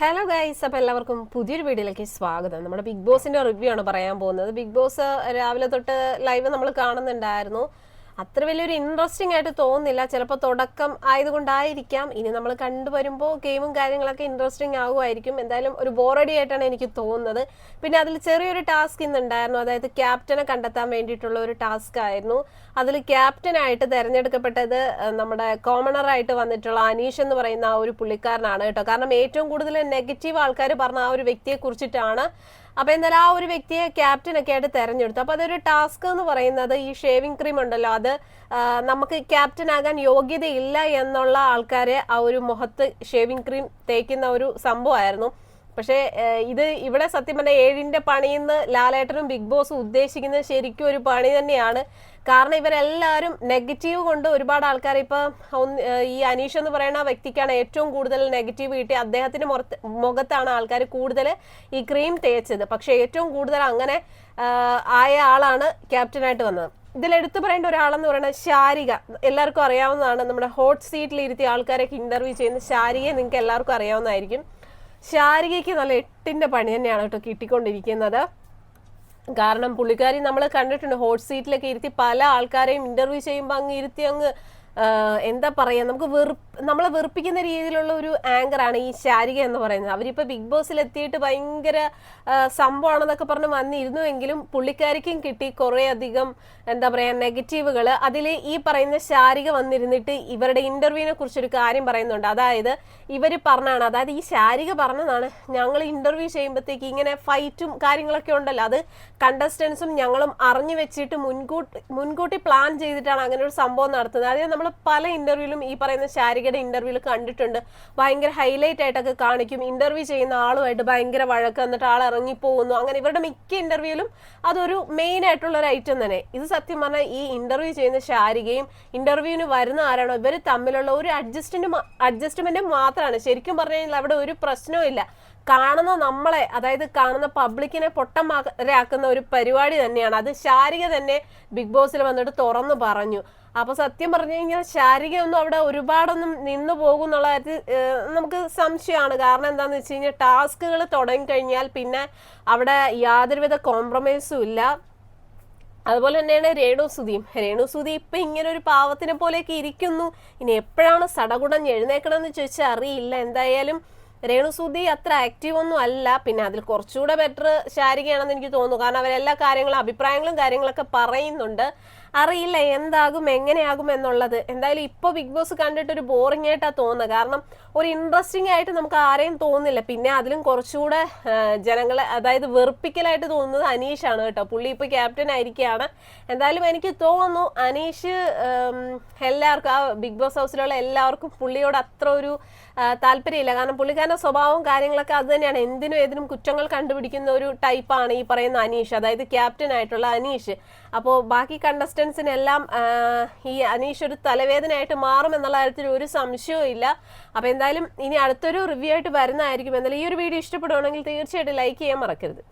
Hello guys അപ്പോൾ എല്ലാവർക്കും പുതിയൊരു വീഡിയോയിലേക്ക് സ്വാഗതം. നമ്മുടെ ബിഗ് ബോസിന്റെ റിവ്യൂ ആണ് പറയാൻ പോകുന്നത്. ബിഗ് ബോസ് രാവിലെ തൊട്ട് ലൈവ് നമ്മൾ കാണുന്നുണ്ടായിരുന്നു. അത്ര വലിയൊരു ഇൻട്രസ്റ്റിംഗ് ആയിട്ട് തോന്നുന്നില്ല. ചിലപ്പോൾ തുടക്കം ആയതുകൊണ്ടായിരിക്കാം. ഇനി നമ്മൾ കണ്ടുവരുമ്പോൾ ഗെയിമും കാര്യങ്ങളൊക്കെ ഇൻട്രസ്റ്റിംഗ് ആകുമായിരിക്കും എന്തായാലും ഒരു ബോറടി ആയിട്ടാണ് എനിക്ക് തോന്നുന്നത്. പിന്നെ അതിൽ ചെറിയൊരു ടാസ്ക് ഇന്നുണ്ടായിരുന്നു. അതായത് ക്യാപ്റ്റനെ കണ്ടെത്താൻ വേണ്ടിയിട്ടുള്ള ഒരു ടാസ്ക് ആയിരുന്നു. അതിൽ ക്യാപ്റ്റനായിട്ട് തിരഞ്ഞെടുക്കപ്പെട്ടത് നമ്മുടെ കോമണറായിട്ട് വന്നിട്ടുള്ള അനീഷ് എന്ന് പറയുന്ന ആ ഒരു പുള്ളിക്കാരനാണ് കേട്ടോ. കാരണം ഏറ്റവും കൂടുതൽ നെഗറ്റീവ് ആൾക്കാർ പറഞ്ഞ ആ ഒരു വ്യക്തിയെ കുറിച്ചിട്ടാണ് അപ്പൊ എന്തായാലും ആ ഒരു വ്യക്തിയെ ക്യാപ്റ്റൻ ഒക്കെ ആയിട്ട് തെരഞ്ഞെടുത്തു. അപ്പൊ അതൊരു ടാസ്ക് എന്ന് പറയുന്നത് ഈ ഷേവിംഗ് ക്രീം ഉണ്ടല്ലോ അത് നമുക്ക് ക്യാപ്റ്റൻ ആകാൻ യോഗ്യതയില്ല എന്നുള്ള ആൾക്കാരെ ആ ഒരു മുഖത്ത് ഷേവിംഗ് ക്രീം തേക്കുന്ന ഒരു സംഭവമായിരുന്നു. പക്ഷേ ഇത് ഇവിടെ സത്യം പറഞ്ഞാൽ ഏഴിന്റെ പണിയെന്ന് ലാലേട്ടനും ബിഗ് ബോസും ഉദ്ദേശിക്കുന്നത് ശരിക്കും ഒരു പണി തന്നെയാണ്. കാരണം ഇവരെല്ലാവരും നെഗറ്റീവ് കൊണ്ട് ഒരുപാട് ആൾക്കാർ ഇപ്പൊ ഈ അനീഷ് എന്ന് പറയുന്ന വ്യക്തിക്കാണ് ഏറ്റവും കൂടുതൽ നെഗറ്റീവ് കിട്ടി. അദ്ദേഹത്തിന്റെ മുഖത്താണ് ആൾക്കാർ കൂടുതൽ ഈ ക്രീം തേച്ചത്. പക്ഷെ ഏറ്റവും കൂടുതൽ അങ്ങനെ ആയ ആളാണ് ക്യാപ്റ്റനായിട്ട് വന്നത്. ഇതിൽ എടുത്തു പറയേണ്ട ഒരാളെന്ന് പറയുന്നത് ശാരിക. എല്ലാവർക്കും അറിയാവുന്നതാണ്. നമ്മുടെ ഹോട്ട് സീറ്റിൽ ഇരുത്തി ആൾക്കാരൊക്കെ ഇന്റർവ്യൂ ചെയ്യുന്ന ശാരികയെ നിങ്ങൾക്ക് എല്ലാവർക്കും അറിയാവുന്നതായിരിക്കും. ശാരികയ്ക്ക് നല്ല എട്ടിന്റെ പണി തന്നെയാണ് കേട്ടോ കിട്ടിക്കൊണ്ടിരിക്കുന്നത്. കാരണം പുള്ളിക്കാരി നമ്മൾ കണ്ടിട്ടുണ്ട് ഹോട്ട് സീറ്റിലൊക്കെ ഇരുത്തി പല ആൾക്കാരെയും ഇന്റർവ്യൂ ചെയ്യുമ്പോൾ അങ്ങ് ഇരുത്തി അങ്ങ് എന്താ പറയുക നമുക്ക് വെറുപ്പ് നമ്മളെ വെറുപ്പിക്കുന്ന രീതിയിലുള്ള ഒരു ആങ്കർ ആണ് ഈ ശാരിക എന്ന് പറയുന്നത്. അവരിപ്പോ ബിഗ് ബോസിൽ എത്തിയിട്ട് ഭയങ്കര സംഭവമാണെന്നൊക്കെ പറഞ്ഞ് വന്നിരുന്നുവെങ്കിലും പുള്ളിക്കാരിക്കും കിട്ടി കുറേ അധികം എന്താ പറയാ നെഗറ്റീവുകൾ അതിൽ ഈ പറയുന്ന ശാരിക വന്നിരുന്നിട്ട് ഇവരുടെ ഇന്റർവ്യൂവിനെ കുറിച്ചൊരു കാര്യം പറയുന്നുണ്ട്. അതായത് ഇവർ പറഞ്ഞാണ് അതായത് ഈ ശാരിക പറഞ്ഞതാണ് ഞങ്ങൾ ഇന്റർവ്യൂ ചെയ്യുമ്പോഴത്തേക്ക് ഇങ്ങനെ ഫൈറ്റും കാര്യങ്ങളൊക്കെ ഉണ്ടല്ലോ. അത് കണ്ടസ്റ്റൻസും ഞങ്ങളും അറിഞ്ഞു വെച്ചിട്ട് മുൻകൂട്ടി മുൻകൂട്ടി പ്ലാൻ ചെയ്തിട്ടാണ് അങ്ങനെ ഒരു സംഭവം നടത്തുന്നത്. അതായത് നമ്മൾ പല ഇന്റർവ്യൂവിലും ഈ പറയുന്ന ശാരികയുടെ ഇന്റർവ്യൂവിൽ കണ്ടിട്ടുണ്ട്. ഭയങ്കര ഹൈലൈറ്റ് ആയിട്ടൊക്കെ കാണിക്കും. ഇന്റർവ്യൂ ചെയ്യുന്ന ആളുമായിട്ട് ഭയങ്കര വഴക്ക് എന്നിട്ട് ആൾ ഇറങ്ങിപ്പോകുന്നു. അങ്ങനെ ഇവരുടെ മിക്ക ഇന്റർവ്യൂവിലും അതൊരു മെയിൻ ആയിട്ടുള്ള ഒരു ഐറ്റം തന്നെ. ഇത് സത്യം പറഞ്ഞാൽ ഈ ഇന്റർവ്യൂ ചെയ്യുന്ന ശാരികയും ഇന്റർവ്യൂവിന് വരുന്ന ആരാണോ ഇവർ തമ്മിലുള്ള ഒരു അഡ്ജസ്റ്റ്മെന്റ് അഡ്ജസ്റ്റ്മെന്റ് മാത്രമാണ് ശരിക്കും പറഞ്ഞു കഴിഞ്ഞാൽ അവിടെ ഒരു പ്രശ്നവും ഇല്ല. കാണുന്ന നമ്മളെ അതായത് കാണുന്ന പബ്ലിക്കിനെ പൊട്ടമാരാക്കുന്ന ഒരു പരിപാടി തന്നെയാണ്. അത് ശാരിക തന്നെ ബിഗ് ബോസിൽ വന്നിട്ട് തുറന്നു പറഞ്ഞു. അപ്പൊ സത്യം പറഞ്ഞു കഴിഞ്ഞാൽ ശാരിക ഒന്നും അവിടെ ഒരുപാടൊന്നും നിന്നു പോകും എന്നുള്ള കാര്യത്തിൽ നമുക്ക് സംശയമാണ്. കാരണം എന്താന്ന് വെച്ച് കഴിഞ്ഞാൽ ടാസ്കുകൾ തുടങ്ങി കഴിഞ്ഞാൽ പിന്നെ അവിടെ യാതൊരുവിധ കോംപ്രമൈസും ഇല്ല. അതുപോലെ തന്നെയാണ് രേണുസുതിയും രേണുസുതി ഇപ്പൊ ഇങ്ങനെ ഒരു പാവത്തിനെ പോലെയൊക്കെ ഇരിക്കുന്നു. ഇനി എപ്പോഴാണ് സടകുടം എഴുന്നേക്കണമെന്ന് ചോദിച്ചാൽ അറിയില്ല. എന്തായാലും രേണുസുതി അത്ര ആക്റ്റീവ് ഒന്നും അല്ല. പിന്നെ അതിൽ കുറച്ചുകൂടെ ബെറ്റർ ശാരികയാണെന്ന് എനിക്ക് തോന്നുന്നു. കാരണം അവരെല്ലാ കാര്യങ്ങളും അഭിപ്രായങ്ങളും കാര്യങ്ങളൊക്കെ പറയുന്നുണ്ട്. അറിയില്ല എന്താകും എങ്ങനെയാകും എന്നുള്ളത്. എന്തായാലും ഇപ്പോൾ ബിഗ് ബോസ് കണ്ടിട്ട് ഒരു ബോറിംഗ് ആയിട്ടാ തോന്നുന്നത്. കാരണം ഒരു ഇൻട്രസ്റ്റിംഗ് ആയിട്ട് നമുക്ക് ആരെയും തോന്നുന്നില്ല. പിന്നെ അതിലും കുറച്ചുകൂടെ ജനങ്ങളെ അതായത് വെറുപ്പിക്കലായിട്ട് തോന്നുന്നത് അനീഷാണ് കേട്ടോ. പുള്ളി ഇപ്പോൾ ക്യാപ്റ്റൻ ആയിരിക്കുകയാണ് എന്തായാലും എനിക്ക് തോന്നുന്നു അനീഷ് എല്ലാവർക്കും ആ ബിഗ് ബോസ് ഹൗസിലുള്ള എല്ലാവർക്കും പുള്ളിയോട് അത്ര ഒരു താല്പര്യമില്ല. കാരണം പുള്ളിക്കാരന്റെ സ്വഭാവവും കാര്യങ്ങളൊക്കെ അത് തന്നെയാണ്. എന്തിനും ഏതിനും കുറ്റങ്ങൾ കണ്ടുപിടിക്കുന്ന ഒരു ടൈപ്പാണ് ഈ പറയുന്ന അനീഷ്. അതായത് ക്യാപ്റ്റൻ ആയിട്ടുള്ള അനീഷ്. അപ്പോൾ ബാക്കി കണ്ടസ്റ്റൻസിനെല്ലാം ഈ അനീഷ് ഒരു തലവേദനയായിട്ട് മാറും എന്നുള്ള കാര്യത്തിൽ ഒരു സംശയവും ഇല്ല. അപ്പോൾ എന്തായാലും ഇനി അടുത്തൊരു റിവ്യൂ ആയിട്ട് വരുന്നതായിരിക്കും. എന്തായാലും ഈ ഒരു വീഡിയോ ഇഷ്ടപ്പെടുവാണെങ്കിൽ തീർച്ചയായിട്ടും ലൈക്ക് ചെയ്യാൻ മറക്കരുത്.